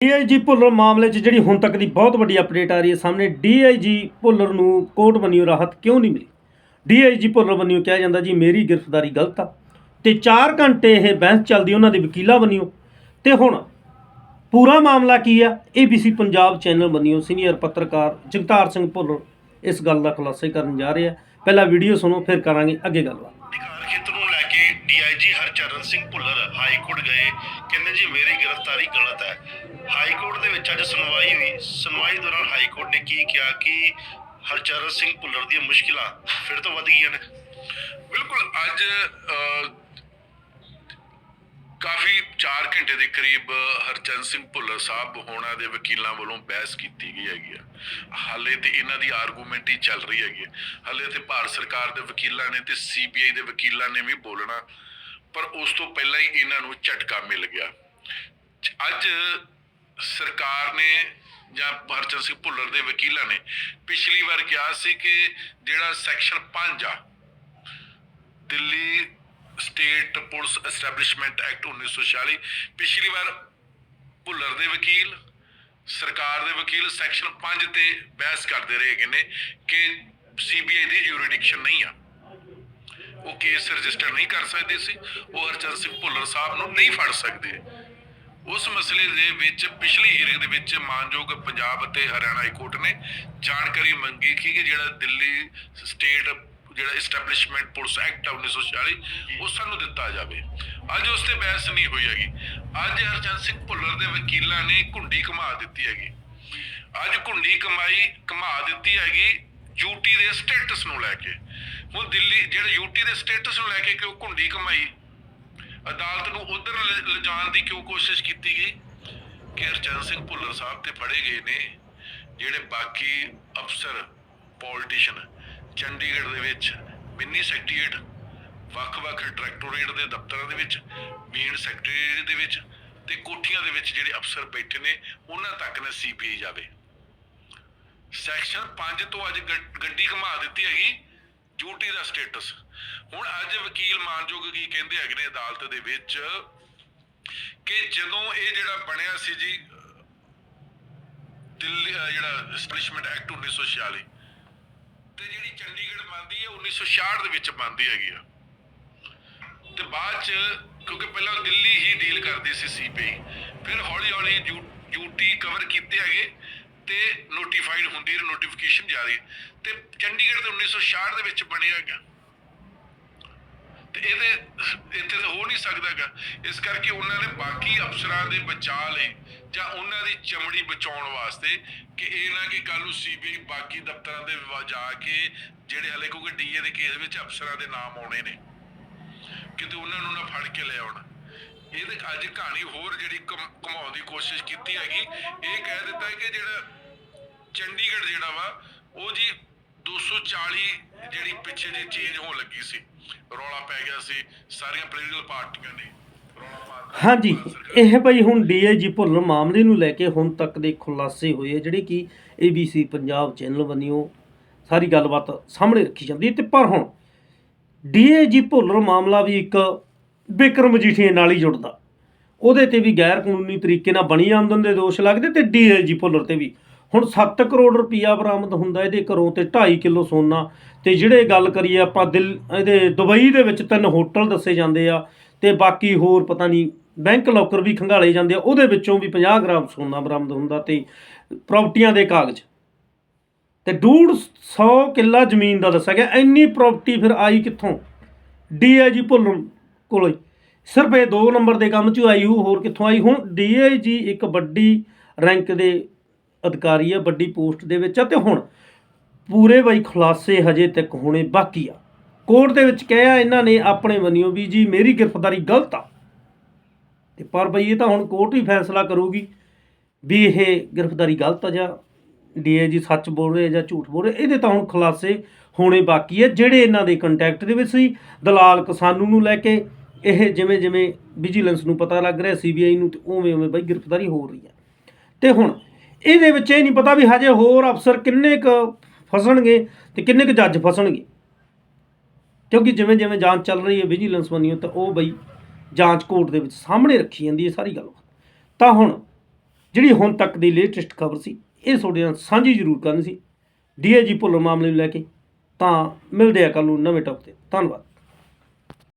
DIG Bhullar ਮਾਮਲੇ 'ਚ ਜਿਹੜੀ ਹੁਣ ਤੱਕ ਦੀ ਬਹੁਤ ਵੱਡੀ ਅਪਡੇਟ ਆ ਰਹੀ ਹੈ ਸਾਹਮਣੇ, ਡੀਆਈਜੀ ਭੁੱਲਰ ਨੂੰ ਕੋਰਟ ਬਣੀਓ ਰਾਹਤ ਕਿਉਂ ਨਹੀਂ ਮਿਲੀ? ਡੀਆਈਜੀ ਭੁੱਲਰ ਬਣੀਓ ਕਿਹਾ ਜਾਂਦਾ ਜੀ, ਮੇਰੀ ਗ੍ਰਿਫਤਾਰੀ ਗਲਤ ਆ। ਤੇ 4 ਘੰਟੇ ਇਹ ਬਹਿਸ ਚੱਲਦੀ ਉਹਨਾਂ ਦੇ ਵਕੀਲਾਂ ਬਣਿਓ ਤੇ ਹੁਣ ਪੂਰਾ ਮਾਮਲਾ ਕੀ ਆ? ABC ਪੰਜਾਬ ਚੈਨਲ ਬਣਿਓ ਸੀਨੀਅਰ ਪੱਤਰਕਾਰ ਜਗਤਾਰ ਸਿੰਘ ਭੁੱਲਰ ਇਸ ਗੱਲ ਦਾ ਖੁਲਾਸਾ ਕਰਨ ਜਾ ਰਿਹਾ। ਪਹਿਲਾਂ ਵੀਡੀਓ ਸੁਣੋ, ਫਿਰ ਕਰਾਂਗੇ ਅੱਗੇ ਗੱਲਬਾਤ। ਖੇਤਰ ਨੂੰ ਲੈ ਕੇ DIG Harcharan Singh Bhullar high court ਗਏ। ਕਹਿੰਦੇ ਜੀ ਮੇਰੀ ਗ੍ਰਿਫਤਾਰੀ ਗਲਤ ਹੈ। ਹਾਈ ਕੋਰਟ ਦੇ ਵਿੱਚ ਅੱਜ ਸੁਣਵਾਈ ਹੋਈ। ਸੁਣਵਾਈ ਦੌਰਾਨ ਹਾਈ ਕੋਰਟ ਨੇ ਕੀ ਕਿਹਾ ਕਿ ਹਰਚਰਨ ਸਿੰਘ ਭੁੱਲਰ ਦੀਆਂ ਮੁਸ਼ਕਿਲਾਂ ਫਿਰ ਤੋਂ ਵੱਧ ਗਈਆਂ ਨੇ? ਬਿਲਕੁਲ, ਅੱਜ ਕਾਫੀ 4 ਘੰਟੇ ਦੇ ਕਰੀਬ ਹਰਚੰਦ ਸਿੰਘ ਭੁੱਲਰ ਸਾਹਿਬ ਹੋਣਾ ਦੇ ਵਕੀਲਾਂ ਵੱਲੋਂ ਬਹਿਸ ਕੀਤੀ ਗਈ ਹੈਗੀ ਆ। ਹਾਲੇ ਤੇ ਇਹਨਾਂ ਦੀ ਆਰਗੂਮੈਂਟ ਹੀ ਚੱਲ ਰਹੀ ਹੈਗੀ ਹਾਲੇ ਤੇ ਭਾਰਤ ਸਰਕਾਰ ਦੇ ਵਕੀਲਾਂ ਨੇ ਤੇ ਸੀਬੀਆਈ ਦੇ ਵਕੀਲਾਂ ਨੇ ਵੀ ਬੋਲਣਾ ਪਰ ਉਸ ਤੋਂ ਪਹਿਲਾਂ ਹੀ ਇਹਨਾਂ ਨੂੰ ਝਟਕਾ ਮਿਲ ਗਿਆ। ਅੱਜ ਸਰਕਾਰ ਨੇ ਜਾਂ ਹਰਚੰਦ ਸਿੰਘ ਭੁੱਲਰ ਦੇ ਵਕੀਲਾਂ ਨੇ ਪਿਛਲੀ ਵਾਰ ਕਿਹਾ ਸੀ ਕਿ ਜਿਹੜਾ ਸੈਕਸ਼ਨ 5 ਆ, Delhi state police establishment act 1946 ਪਿਛਲੀ ਵਾਰ ਭੁੱਲਰ ਦੇ ਵਕੀਲ, ਸਰਕਾਰ ਦੇ ਵਕੀਲ ਸੈਕਸ਼ਨ 5 ਤੇ ਬਹਿਸ ਕਰਦੇ ਰਹੇ ਹੈਗੇ ਨੇ ਕਿ ਸੀਬੀਆਈ ਦੀ ਜੂਰਿਡਿਕਸ਼ਨ ਨਹੀਂ ਆ। ਉਹ ਕੇਸ ਰਜਿਸਟਰ ਨਹੀਂ ਕਰ ਸਕਦੇ ਸੀ। ਉਹ ਹਰਚੰਦ ਸਿੰਘ ਭੁੱਲਰ ਸਾਹਿਬ ਨੂੰ ਨਹੀਂ ਫੜ ਸਕਦੇ। ਉਸ ਮਸਲੇ ਦੇ ਵਿੱਚ ਪਿਛਲੀ ਹੀਰਿੰਗ ਦੇ ਵਿੱਚ ਮਾਨਯੋਗ ਪੰਜਾਬ ਅਤੇ ਹਰਿਆਣਾ ਹਾਈ ਕੋਰਟ ਨੇ ਜਾਣਕਾਰੀ ਮੰਗੀ ਕਿ ਜਿਹੜਾ ਦਿੱਲੀ ਸਟੇਟ ਜਿਹੜਾ ਐਸਟੈਬਲਿਸ਼ਮੈਂਟ ਪੁਲਿਸ ਐਕਟ 1946 ਉਹ ਸਾਨੂੰ ਦਿੱਤਾ ਜਾਵੇ। ਅੱਜ ਉਸ ਤੇ ਬਹਿਸ ਨਹੀਂ ਹੋਈ ਹੈਗੀ। ਅੱਜ ਹਰਚੰਦ ਸਿੰਘ ਭੁੱਲਰ ਦੇ ਵਕੀਲਾਂ ਨੇ ਘੁੰਡੀ ਘੁਮਾ ਦਿੱਤੀ ਹੈਗੀ। ਅੱਜ ਘੁੰਡੀ ਕਮਾਈ ਘੁਮਾ ਦਿੱਤੀ ਹੈਗੀ ਯੂਟੀ ਦੇ ਸਟੇਟਸ ਨੂੰ ਲੈ ਕੇ। ਹੁਣ ਦਿੱਲੀ, ਜਿਹੜੇ ਯੂਟੀ ਦੇ ਸਟੇਟਸ ਨੂੰ ਲੈ ਕੇ ਕਿਉਂ ਕੁੰਡੀ ਕਮਾਈ? ਅਦਾਲਤ ਨੂੰ ਉਧਰ ਲਿਜਾਣ ਦੀ ਕਿਉਂ ਕੋਸ਼ਿਸ਼ ਕੀਤੀ ਗਈ? ਕਿ ਹਰਚੰਦ ਸਿੰਘ ਭੁੱਲਰ ਸਾਹਿਬ ਤੇ ਫੜੇ ਗਏ ਨੇ, ਜਿਹੜੇ ਬਾਕੀ ਅਫਸਰ ਪੋਲੀਟੀਸ਼ੀਅਨ ਚੰਡੀਗੜ੍ਹ ਦੇ ਵਿੱਚ, ਮਿੰਨੀ ਸੈਕਟਰੀਏਟ ਵੱਖ-ਵੱਖ ਡਾਇਰੈਕਟੋਰੇਟ ਦੇ ਦਫ਼ਤਰਾਂ ਦੇ ਵਿੱਚ ਮੇਨ ਸੈਕਟਰੀ ਦੇ ਵਿੱਚ ਤੇ ਕੋਠੀਆਂ ਦੇ ਵਿੱਚ ਜਿਹੜੇ ਅਫਸਰ ਬੈਠੇ ਨੇ, ਉਹਨਾਂ ਤੱਕ ਨਾ ਸੀਪੀਆਈ ਜਾਵੇ। ਸੈਕਸ਼ਨ 5 ਤੋਂ ਅੱਜ ਗੱਡੀ ਘੁਮਾ ਦਿੱਤੀ ਹੈਗੀ। ਡਿਊਟੀ ਦਾ ਸਟੇਟਸ। ਹੁਣ ਅੱਜ ਵਕੀਲ ਮਾਨਯੋਗ ਕੀ ਕਹਿੰਦੇ ਹੈਗੇ ਨੇ ਅਦਾਲਤ ਦੇ ਵਿੱਚ ਕਿ ਜਦੋਂ ਇਹ ਜਿਹੜਾ ਬਣਿਆ ਸੀ ਜੀ, ਦਿੱਲੀ ਜਿਹੜਾ ਐਸਟੈਬਲਿਸ਼ਮੈਂਟ ਐਕਟ 1946 ਤੇ ਜਿਹੜੀ ਚੰਡੀਗੜ੍ਹ ਮੰਨਦੀ ਹੈ 1966 ਦੇ ਵਿੱਚ ਮੰਨਦੀ ਹੈਗੀ ਆ। ਤੇ ਬਾਅਦ ਚ, ਕਿਉਂਕਿ ਪਹਿਲਾਂ ਦਿੱਲੀ ਹੀ ਡੀਲ ਕਰਦੀ ਸੀ ਸੀਪੀਆਈ ਫਿਰ ਹੌਲੀ ਹੌਲੀ ਡਿਊਟੀ ਕਵਰ ਕੀਤੇ ਹੈਗੇ। ਤੇ ਨੋਟੀਫਾਈਡ ਹੁੰਦੀ ਹੈ ਨੋਟੀਫਿਕੇਸ਼ਨ ਜਾਰੀ ਤੇ ਚੰਡੀਗੜ੍ਹ ਦੇ 1966 ਦੇ ਵਿੱਚ ਬਣਿਆ ਹੈਗਾ। ਤੇ ਇਹਦੇ, ਇੱਥੇ ਤਾਂ ਹੋ ਨਹੀਂ ਸਕਦਾਗਾ ਇਸ ਕਰਕੇ ਉਹਨਾਂ ਨੇ ਬਾਕੀ ਅਫਸਰਾਂ ਦੇ ਬਚਾਅ ਲਈ ਜਾਂ ਉਹਨਾਂ ਦੀ ਚਮੜੀ ਬਚਾਉਣ ਵਾਸਤੇ ਕਿ ਇਹ ਨਾ ਕਿ ਕੱਲ ਨੂੰ ਸੀਬੀਆਈ ਬਾਕੀ ਦਫ਼ਤਰਾਂ ਦੇ ਜਾ ਕੇ ਜਿਹੜੇ ਹਲੇ ਕਿਉਂਕਿ ਡੀਏ ਦੇ ਕੇਸ ਵਿੱਚ ਅਫਸਰਾਂ ਦੇ ਨਾਮ ਆਉਣੇ ਨੇ, ਕਿਤੇ ਉਹਨਾਂ ਨੂੰ ਨਾ ਫੜ ਕੇ ਲੈ ਆਉਣ। ਇਹਦੇ ਅੱਜ ਕਹਾਣੀ ਹੋਰ ਜਿਹੜੀ ਘੁਮ- ਘੁਮਾਉਣ ਦੀ ਕੋਸ਼ਿਸ਼ ਕੀਤੀ ਹੈਗੀ, ਇਹ ਕਹਿ ਦਿੱਤਾ ਕਿ ਜਿਹੜਾ ਚੰਡੀਗੜ੍ਹ ਜਿਹੜਾ ਵਾ ਉਹ ਜੀ 240 ਜਿਹੜੀ ਪਿੱਛੇ ਜੇ ਚੇਂਜ ਹੋਣ ਲੱਗੀ ਸੀ। ਰੌਲਾ ਪੈ ਗਿਆ ਸੀ ਸਾਰੀਆਂ ਪੋਲੀਟੀਕਲ ਪਾਰਟੀਆਂ ਨੇ। ਹਾਂਜੀ ਇਹ ਭਾਈ ਹੁਣ ਡੀਆਈਜੀ ਭੁੱਲਰ ਮਾਮਲੇ ਨੂੰ ਲੈ ਕੇ ਹੁਣ ਤੱਕ ਦੇ ਖੁਲਾਸੇ ਹੋਏ ਆ ਜਿਹੜੇ ਕਿ ABC ਪੰਜਾਬ ਚੈਨਲ ਬਣੀਓ ਸਾਰੀ ਗੱਲਬਾਤ ਸਾਹਮਣੇ ਰੱਖੀ ਜਾਂਦੀ ਹੈ। ਤੇ ਪਰ ਹੁਣ ਡੀਆਈਜੀ ਭੁੱਲਰ ਮਾਮਲਾ ਵੀ ਇੱਕ ਬਿਕਰਮ ਮਜੀਠੀਏ ਨਾਲ ਹੀ ਜੁੜਦਾ। ਉਹਦੇ ਤੇ ਵੀ ਗੈਰ ਕਾਨੂੰਨੀ ਤਰੀਕੇ ਨਾਲ ਬਣੀ ਆਮਦਨ ਦੇ ਦੋਸ਼ ਲੱਗਦੇ ਤੇ ਡੀਆਈਜੀ ਭੁੱਲਰ ਤੇ ਵੀ ਹੁਣ 7 ਕਰੋੜ ਰੁਪਈਆ ਬਰਾਮਦ ਹੁੰਦਾ ਇਹਦੇ ਘਰੋਂ ਤੇ 2.5 ਕਿਲੋ ਸੋਨਾ। ਤੇ ਜਿਹੜੇ ਗੱਲ ਕਰੀਏ ਆਪਾਂ ਦਿਲ, ਇਹਦੇ ਦੁਬਈ ਦੇ ਵਿੱਚ ਤਿੰਨ ਹੋਟਲ ਦੱਸੇ ਜਾਂਦੇ ਆ ਤੇ ਬਾਕੀ ਹੋਰ ਪਤਾ ਨਹੀਂ, ਬੈਂਕ ਲੋਕਰ ਵੀ ਖੰਗਾਲੇ ਜਾਂਦੇ ਆ, ਉਹਦੇ ਵਿੱਚੋਂ ਵੀ 50 ਗ੍ਰਾਮ ਸੋਨਾ ਬਰਾਮਦ ਹੁੰਦਾ ਤੇ ਪ੍ਰਾਪਰਟੀਆਂ ਦੇ ਕਾਗਜ਼। ਤੇ 150 ਕਿੱਲਾ ਜ਼ਮੀਨ ਦਾ ਦੱਸਿਆ ਗਿਆ, ਇੰਨੀ ਪ੍ਰਾਪਰਟੀ ਫਿਰ ਆਈ ਕਿੱਥੋਂ? ਡੀਆਈਜੀ ਭੁੱਲਣ ਕੋਲੋਂ ਸਿਰਫ ਇਹ ਦੋ ਨੰਬਰ ਦੇ ਕੰਮ 'ਚ ਆਈ ਹੋਊ, ਹੋਰ ਕਿੱਥੋਂ ਆਈ? ਹੁਣ ਡੀਆਈਜੀ ਇੱਕ ਵੱਡੀ ਰੈਂਕ ਦੇ ਅਧਿਕਾਰੀ ਆ, ਵੱਡੀ ਪੋਸਟ ਦੇ ਵਿੱਚ ਆ ਤੇ ਹੁਣ ਪੂਰੇ ਬਈ ਖੁਲਾਸੇ ਹਜੇ ਤੱਕ ਹੋਣੇ ਬਾਕੀ ਆ। ਕੋਰਟ ਦੇ ਵਿੱਚ ਕਿਹਾ ਇਹਨਾਂ ਨੇ ਆਪਣੇ ਵੱਲੋਂ ਵੀ ਜੀ, ਮੇਰੀ ਗ੍ਰਿਫਤਾਰੀ ਗਲਤ ਆ। ਤੇ ਪਰ ਬਈ ਇਹ ਤਾਂ ਹੁਣ ਕੋਰਟ ਹੀ ਫੈਸਲਾ ਕਰੂਗੀ ਵੀ ਇਹ ਗ੍ਰਿਫਤਾਰੀ ਗਲਤ ਆ ਜਾਂ ਡੀਏਜੀ ਸੱਚ ਬੋਲ ਰਹੇ ਆ ਜਾਂ ਝੂਠ ਬੋਲ ਰਹੇ ਇਹਦੇ ਤਾਂ ਹੁਣ ਖੁਲਾਸੇ ਹੋਣੇ ਬਾਕੀ ਹੈ ਜਿਹੜੇ ਇਹਨਾਂ ਦੇ ਕੰਟੈਕਟ ਦੇ ਵਿੱਚ ਸੀ, ਦਲਾਲ ਕਿਸਾਨੂ ਨੂੰ ਲੈ ਕੇ, ਇਹ ਜਿਵੇਂ ਜਿਵੇਂ ਵਿਜੀਲੈਂਸ ਨੂੰ ਪਤਾ ਲੱਗ ਰਿਹਾ, ਸੀਬੀਆਈ ਨੂੰ ਤੇ ਉਵੇਂ ਉਵੇਂ ਬਈ ਗ੍ਰਿਫਤਾਰੀ ਹੋ ਰਹੀ ਹੈ ਤੇ ਹੁਣ ਇਹਦੇ ਵਿੱਚ ਇਹ ਨਹੀਂ ਪਤਾ ਵੀ ਹਜੇ ਹੋਰ ਅਫਸਰ ਕਿੰਨੇ ਕੁ ਫਸਣਗੇ ਤੇ ਕਿੰਨੇ ਕੁ ਜੱਜ ਫਸਣਗੇ। ਕਿਉਂਕਿ ਜਿਵੇਂ ਜਿਵੇਂ ਜਾਂਚ ਚੱਲ ਰਹੀ ਹੈ ਵਿਜੀਲੈਂਸ ਬਣੀਓ ਤਾਂ ਉਹ ਬਈ ਜਾਂਚ ਕੋਰਟ ਦੇ ਵਿੱਚ ਸਾਹਮਣੇ ਰੱਖੀ ਜਾਂਦੀ ਹੈ ਸਾਰੀ ਗੱਲ। ਤਾਂ ਹੁਣ ਜਿਹੜੀ ਹੁਣ ਤੱਕ ਦੀ ਲੇਟੈਸਟ ਖਬਰ ਸੀ, ਇਹ ਤੁਹਾਡੇ ਨਾਲ ਸਾਂਝੀ ਜ਼ਰੂਰ ਕਰਨੀ ਸੀ। ਡੀਏਜੀ ਭੁੱਲਰ ਮਾਮਲੇ ਨੂੰ ਲੈ ਕੇ। ਤਾਂ ਮਿਲਦੇ ਆ ਕੱਲ ਨੂੰ ਨਵੇਂ ਟੌਪ ਤੇ। ਧੰਨਵਾਦ।